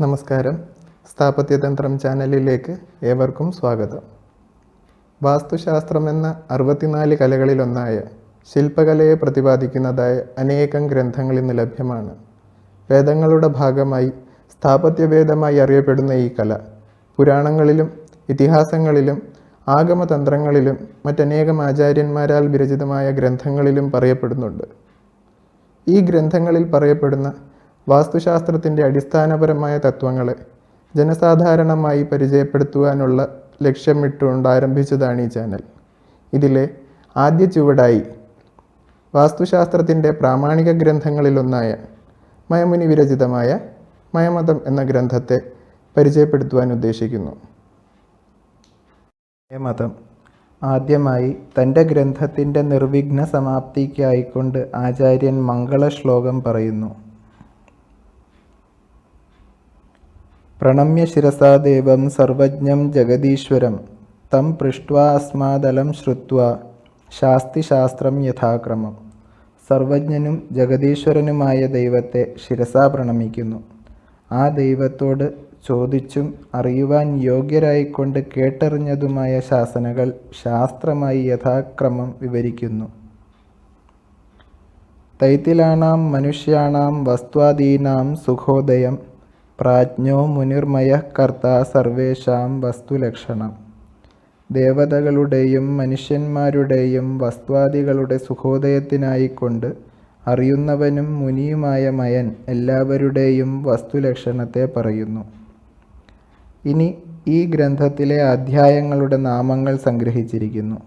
നമസ്കാരം. സ്ഥാപത്യതന്ത്രം ചാനലിലേക്ക് ഏവർക്കും സ്വാഗതം. വാസ്തുശാസ്ത്രം എന്ന അറുപത്തിനാല് കലകളിലൊന്നായ ശില്പകലയെ പ്രതിപാദിക്കുന്നതായ അനേകം ഗ്രന്ഥങ്ങൾ ഇന്ന് ലഭ്യമാണ്. വേദങ്ങളുടെ ഭാഗമായി സ്ഥാപത്യവേദമായി അറിയപ്പെടുന്ന ഈ കല പുരാണങ്ങളിലും ഇതിഹാസങ്ങളിലും ആഗമതന്ത്രങ്ങളിലും മറ്റനേകം ആചാര്യന്മാരാൽ വിരചിതമായ ഗ്രന്ഥങ്ങളിലും പറയപ്പെടുന്നുണ്ട്. ഈ ഗ്രന്ഥങ്ങളിൽ പറയപ്പെടുന്ന വാസ്തുശാസ്ത്രത്തിന്റെ അടിസ്ഥാനപരമായ തത്വങ്ങളെ ജനസാധാരണമായി പരിചയപ്പെടുത്തുവാനുള്ള ലക്ഷ്യമിട്ടുകൊണ്ട് ആരംഭിച്ചതാണ് ഈ ചാനൽ. ഇതിലെ ആദ്യ ചുവടായി വാസ്തുശാസ്ത്രത്തിന്റെ പ്രാമാണിക ഗ്രന്ഥങ്ങളിലൊന്നായ മയമുനി വിരചിതമായ മയമതം എന്ന ഗ്രന്ഥത്തെ പരിചയപ്പെടുത്തുവാൻ ഉദ്ദേശിക്കുന്നു. മതം ആദ്യമായി തന്റെ ഗ്രന്ഥത്തിന്റെ നിർവിഘ്ന സമാപ്തിക്കായിക്കൊണ്ട് ആചാര്യൻ മംഗളശ്ലോകം പറയുന്നു. പ്രണമ്യ ശിരസാ ദേവം സർവജ്ഞം ജഗദീശ്വരം. തം പൃഷ്ട്വാ അസ്മാദലം ശ്രുത്വ. ശാസ്തിശാസ്ത്രം യഥാക്രമം. സർവജ്ഞനും ജഗദീശ്വരനുമായ ദൈവത്തെ ശിരസാ പ്രണമിക്കുന്നു. ആ ദൈവത്തോട് ചോദിച്ചും അറിയുവാൻ യോഗ്യരായിക്കൊണ്ട് കേട്ടറിഞ്ഞതുമായ ശാസനകൾ ശാസ്ത്രമായി യഥാക്രമം വിവരിക്കുന്നു. തൈത്തിലാണാം മനുഷ്യാണാം വസ്ത്വാദീനാം സുഖോദയം. പ്രാജ്ഞോ മുനിർമയ കർത്ത സർവേഷാം വസ്തുലക്ഷണം ദേവതകളുടെയും മനുഷ്യന്മാരുടെയും വസ്തുവാദികളുടെ സുഖോദയത്തിനായിക്കൊണ്ട് അറിയുന്നവനും മുനിയുമായ മയൻ എല്ലാവരുടെയും വസ്തുലക്ഷണത്തെ പറയുന്നു. ഇനി ഈ ഗ്രന്ഥത്തിലെ അധ്യായങ്ങളുടെ നാമങ്ങൾ സംഗ്രഹിച്ചിരിക്കുന്നു.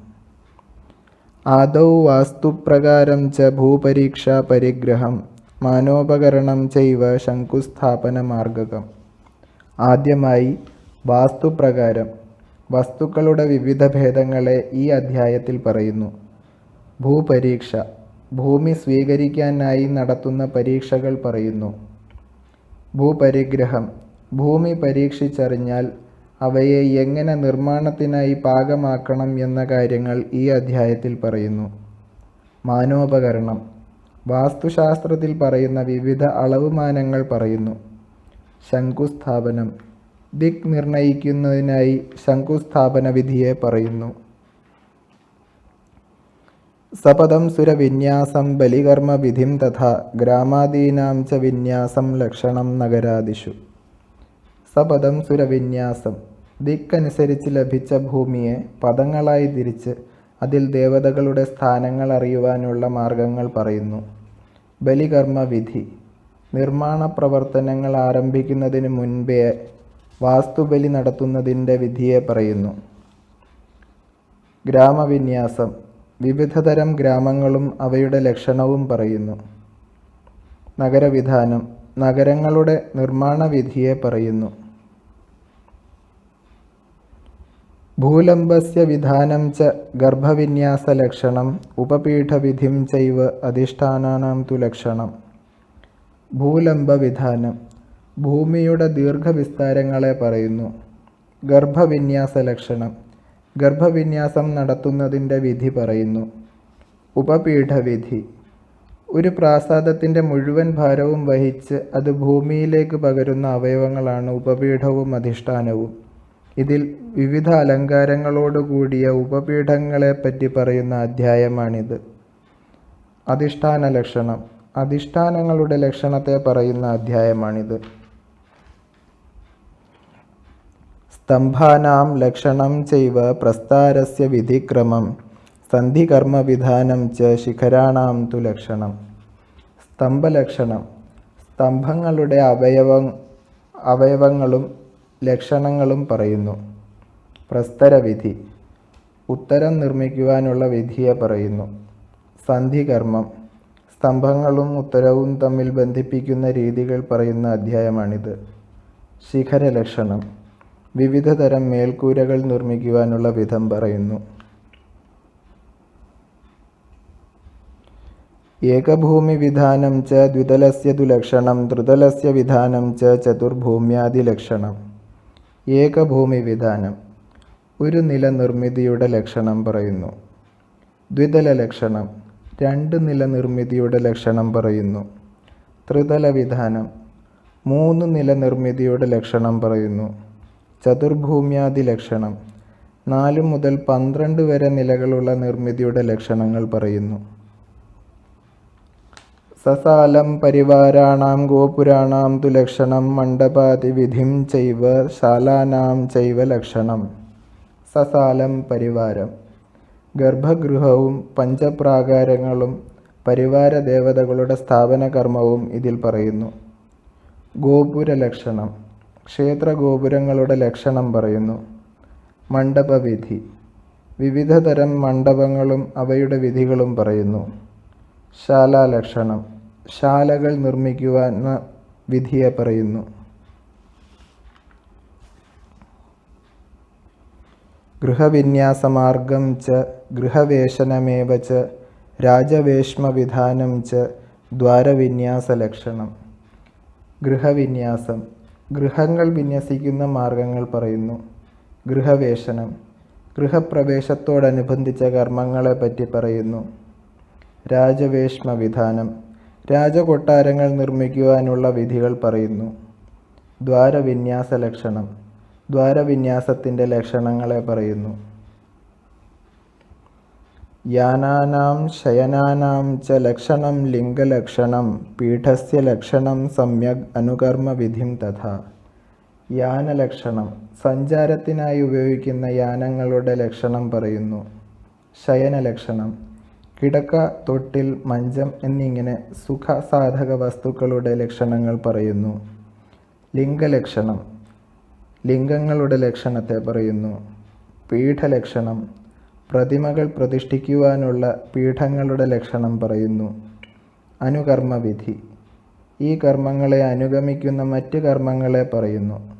ആദൗ വാസ്തുപ്രകാരം ച ഭൂപരീക്ഷാ പരിഗ്രഹം. മാനോപകരണം ചെയ്വ ശങ്കുസ്ഥാപന മാർഗകം. ആദ്യമായി വാസ്തുപ്രകാരം വസ്തുക്കളുടെ വിവിധ ഭേദങ്ങളെ ഈ അധ്യായത്തിൽ പറയുന്നു. ഭൂപരീക്ഷ ഭൂമി സ്വീകരിക്കാനായി നടത്തുന്ന പരീക്ഷകൾ പറയുന്നു. ഭൂപരിഗ്രഹം ഭൂമി പരീക്ഷിച്ചറിഞ്ഞാൽ അവയെ എങ്ങനെ നിർമ്മാണത്തിനായി പാകമാക്കണം എന്ന കാര്യങ്ങൾ ഈ അധ്യായത്തിൽ പറയുന്നു. മാനോപകരണം വാസ്തുശാസ്ത്രത്തിൽ പറയുന്ന വിവിധ അളവുമാനങ്ങൾ പറയുന്നു. ശങ്കുസ്ഥാപനം ദിക് നിർണയിക്കുന്നതിനായി ശങ്കുസ്ഥാപന വിധിയെ പറയുന്നു. സപദം സുരവിന്യാസം ബലികർമ്മ വിധിം തഥാ ഗ്രാമാദീനാം ച വിന്യാസം ലക്ഷണം നഗരാദിഷു. സപദം സുരവിന്യാസം ദിക്കനുസരിച്ച് ലഭിച്ച ഭൂമിയെ പദങ്ങളായി തിരിച്ച് അതിൽ ദേവതകളുടെ സ്ഥാനങ്ങൾ അറിയുവാനുള്ള മാർഗങ്ങൾ പറയുന്നു. ബലികർമ്മ വിധി നിർമ്മാണ പ്രവർത്തനങ്ങൾ ആരംഭിക്കുന്നതിന് മുൻപേ വാസ്തുബലി നടത്തുന്നതിന്റെ വിധിയെ പറയുന്നു. ഗ്രാമവിന്യാസം. വിവിധതരം ഗ്രാമങ്ങളും അവയുടെ ലക്ഷണവും പറയുന്നു. നഗരവിധാനം. നഗരങ്ങളുടെ നിർമ്മാണ വിധിയെ പറയുന്നു. ഭൂലംബസ്യ വിധാനം ച ഗർഭവിന്യാസലക്ഷണം ഉപപീഠവിധിം ചൈവ അധിഷ്ഠാനാനാം തു ലക്ഷണം. ഭൂലംബ വിധാനം ഭൂമിയുടെ ദീർഘവിസ്താരങ്ങളെ പറയുന്നു. ഗർഭവിന്യാസ ലക്ഷണം ഗർഭവിന്യാസം നടത്തുന്നതിന്റെ വിധി പറയുന്നു. ഉപപീഠവിധി. ഒരു പ്രാസാദത്തിന്റെ മുഴുവൻ ഭാരവും വഹിച്ച് അത് ഭൂമിയിലേക്ക് പകരുന്ന അവയവങ്ങളാണ് ഉപപീഠവും അധിഷ്ഠാനവും. ഇതിൽ വിവിധ അലങ്കാരങ്ങളോടുകൂടിയ ഉപപീഠങ്ങളെപ്പറ്റി പറയുന്ന അധ്യായമാണിത്. അധിഷ്ഠാന ലക്ഷണം. അധിഷ്ഠാനങ്ങളുടെ ലക്ഷണത്തെ പറയുന്ന അധ്യായമാണിത്. സ്തംഭാനാം ലക്ഷണം ചെയ്വ പ്രസ്താരസ്യ വിധിക്രമം. സന്ധികർമ്മവിധാനം ച ശിഖരാണാം തു ലക്ഷണം. സ്തംഭലക്ഷണം. സ്തംഭങ്ങളുടെ അവയവ അവയവങ്ങളും ലക്ഷണങ്ങളും പറയുന്നു. പ്രസ്തരവിധി. ഉത്തരം നിർമ്മിക്കുവാനുള്ള വിധിയെ പറയുന്നു. സന്ധികർമ്മം. സ്തംഭങ്ങളും ഉത്തരവും തമ്മിൽ ബന്ധിപ്പിക്കുന്ന രീതികൾ പറയുന്ന അധ്യായമാണിത്. ശിഖരലക്ഷണം. വിവിധ തരം മേൽക്കൂരകൾ നിർമ്മിക്കുവാനുള്ള വിധം പറയുന്നു. ഏകഭൂമി വിധാനം ച ദ്വിതലസ്യ ദുലക്ഷണം ത്രിതലസ്യ വിധാനം ച ചതുർഭൂമ്യാദി ലക്ഷണം ഏകഭൂമി വിധാനം ഒരു നില നിർമ്മിതിയുടെ ലക്ഷണം പറയുന്നു. ദ്വിതല ലക്ഷണം. രണ്ട് നില നിർമ്മിതിയുടെ ലക്ഷണം പറയുന്നു. ത്രിതല വിധാനം. മൂന്ന് നില നിർമ്മിതിയുടെ ലക്ഷണം പറയുന്നു. ചതുർഭൂമ്യാദി ലക്ഷണം. നാല് മുതൽ പന്ത്രണ്ട് വരെ നിലകളുള്ള നിർമ്മിതിയുടെ ലക്ഷണങ്ങൾ പറയുന്നു. സസാലം പരിവാരാണാം ഗോപുരാണാം തു ലക്ഷണം മണ്ഡപാതിവിധിം ചൈവ ശാലാനാം ചൈവ ലക്ഷണം. സസാലം പരിവാരം. ഗർഭഗൃഹവും പഞ്ചപ്രാകാരങ്ങളും പരിവാര ദേവതകളുടെ സ്ഥാപന കർമ്മവും ഇതിൽ പറയുന്നു. ഗോപുര ലക്ഷണം ക്ഷേത്ര ഗോപുരങ്ങളുടെ ലക്ഷണം പറയുന്നു. മണ്ഡപവിധി. വിവിധതരം മണ്ഡപങ്ങളും അവയുടെ വിധികളും പറയുന്നു. ശാലാലക്ഷണം. ശാലകൾ നിർമ്മിക്കുവാൻ വിധിയെ പറയുന്നു. ഗൃഹവിന്യാസമാർഗം ച ഗൃഹവേഷനമേവ ച രാജവേഷ്മവിധാനം ച ദ്വാരവിന്യാസലക്ഷണം. ഗൃഹവിന്യാസം. ഗൃഹങ്ങൾ വിന്യസിക്കുന്ന മാർഗങ്ങൾ പറയുന്നു. ഗൃഹവേഷനം. ഗൃഹപ്രവേശത്തോടനുബന്ധിച്ച കർമ്മങ്ങളെപ്പറ്റി പറയുന്നു. രാജവേഷ്മ വിധാനം രാജകൊട്ടാരങ്ങൾ നിർമ്മിക്കുവാനുള്ള വിധികൾ പറയുന്നു. ദ്വാരവിന്യാസ ലക്ഷണം ദ്വാരവിന്യാസത്തിന്റെ ലക്ഷണങ്ങളെ പറയുന്നു. യാനാനാം ശയനാനാം ച ലക്ഷണം ലിംഗലക്ഷണം പീഠസ്യ ലക്ഷണം സമ്യക് അനുകർമ്മവിധിം തഥാ. യാനലക്ഷണം. സഞ്ചാരത്തിനായി ഉപയോഗിക്കുന്ന യാനങ്ങളുടെ ലക്ഷണം പറയുന്നു. ശയനലക്ഷണം. കിടക്ക തൊട്ടിൽ മഞ്ചം എന്നിങ്ങനെ സുഖസാധക വസ്തുക്കളുടെ ലക്ഷണങ്ങൾ പറയുന്നു. ലിംഗലക്ഷണം. ലിംഗങ്ങളുടെ ലക്ഷണത്തെ പറയുന്നു. പീഠലക്ഷണം. പ്രതിമകൾ പ്രതിഷ്ഠിക്കുവാനുള്ള പീഠങ്ങളുടെ ലക്ഷണം പറയുന്നു. അനുകർമ്മവിധി. ഈ കർമ്മങ്ങളെ അനുഗമിക്കുന്ന മറ്റ് കർമ്മങ്ങളെ പറയുന്നു.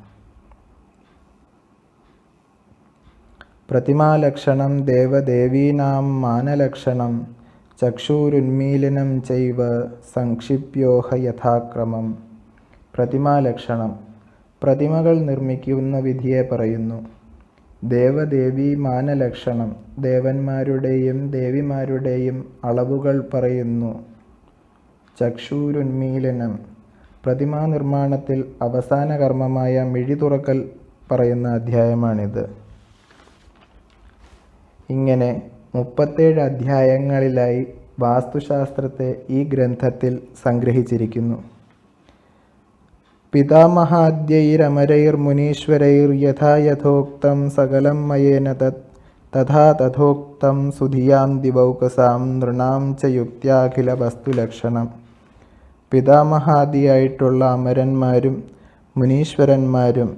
പ്രതിമാലക്ഷണം ദേവദേവീനാം മാനലക്ഷണം ചക്ഷൂരുന്മീലനം ചെയ്വ സംക്ഷിപ്യോഹ യഥാക്രമം. പ്രതിമാലക്ഷണം. പ്രതിമകൾ നിർമ്മിക്കുന്ന വിധിയെ പറയുന്നു. ദേവദേവി മാനലക്ഷണം ദേവന്മാരുടെയും ദേവിമാരുടെയും അളവുകൾ പറയുന്നു. ചക്ഷൂരുന്മീലനം. പ്രതിമാ നിർമ്മാണത്തിൽ അവസാന കർമ്മമായ മിഴി തുറക്കൽ പറയുന്ന അധ്യായമാണിത്. ഇങ്ങനെ മുപ്പത്തേഴ് അധ്യായങ്ങളിലായി വാസ്തുശാസ്ത്രത്തെ ഈ ഗ്രന്ഥത്തിൽ സംഗ്രഹിച്ചിരിക്കുന്നു. പിതാമഹാദ്യൈരമരൈർ മുനീശ്വരൈർ യഥോക്തം സകലം മയേന തത് തഥാ തഥോക്തം സുധിയാം ദിവൗകസാം നൃണാം ച യുക്ത്യാഖില വസ്തുലക്ഷണം പിതാമഹാദിയായിട്ടുള്ള അമരന്മാരും മുനീശ്വരന്മാരും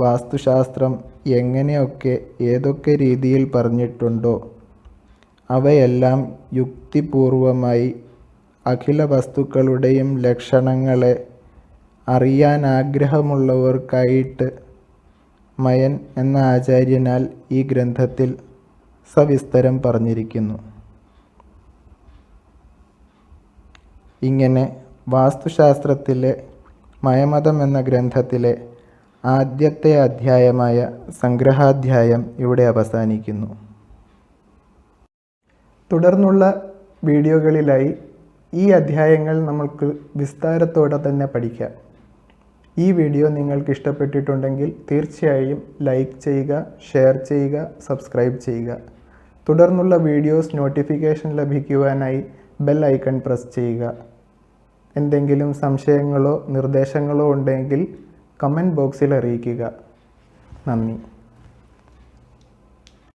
വാസ്തുശാസ്ത്രം എങ്ങനെയൊക്കെ ഏതൊക്കെ രീതിയിൽ പറഞ്ഞിട്ടുണ്ടോ അവയെല്ലാം യുക്തിപൂർവമായി അഖില വസ്തുക്കളുടെയും ലക്ഷണങ്ങളെ അറിയാൻ ആഗ്രഹമുള്ളവർക്കായിട്ട് മയൻ എന്ന ആചാര്യനാൽ ഈ ഗ്രന്ഥത്തിൽ സവിസ്തരം പറഞ്ഞിരിക്കുന്നു. ഇങ്ങനെ വാസ്തുശാസ്ത്രത്തിലെ മയമതം എന്ന ഗ്രന്ഥത്തിലെ ആദ്യത്തെ അധ്യായമായ സംഗ്രഹാധ്യായം ഇവിടെ അവസാനിക്കുന്നു. തുടർന്നുള്ള വീഡിയോകളിലായി ഈ അധ്യായങ്ങൾ നമ്മൾക്ക് വിസ്താരത്തോടെ തന്നെ പഠിക്കാം. ഈ വീഡിയോ നിങ്ങൾക്ക് ഇഷ്ടപ്പെട്ടിട്ടുണ്ടെങ്കിൽ തീർച്ചയായും ലൈക്ക് ചെയ്യുക ഷെയർ ചെയ്യുക സബ്സ്ക്രൈബ് ചെയ്യുക. തുടർന്നുള്ള വീഡിയോസ് നോട്ടിഫിക്കേഷൻ ലഭിക്കുവാനായി ബെൽ ഐക്കൺ പ്രസ് ചെയ്യുക. എന്തെങ്കിലും സംശയങ്ങളോ നിർദ്ദേശങ്ങളോ ഉണ്ടെങ്കിൽ കമന്റ് ബോക്സിൽ അറിയിക്കുക. നന്ദി.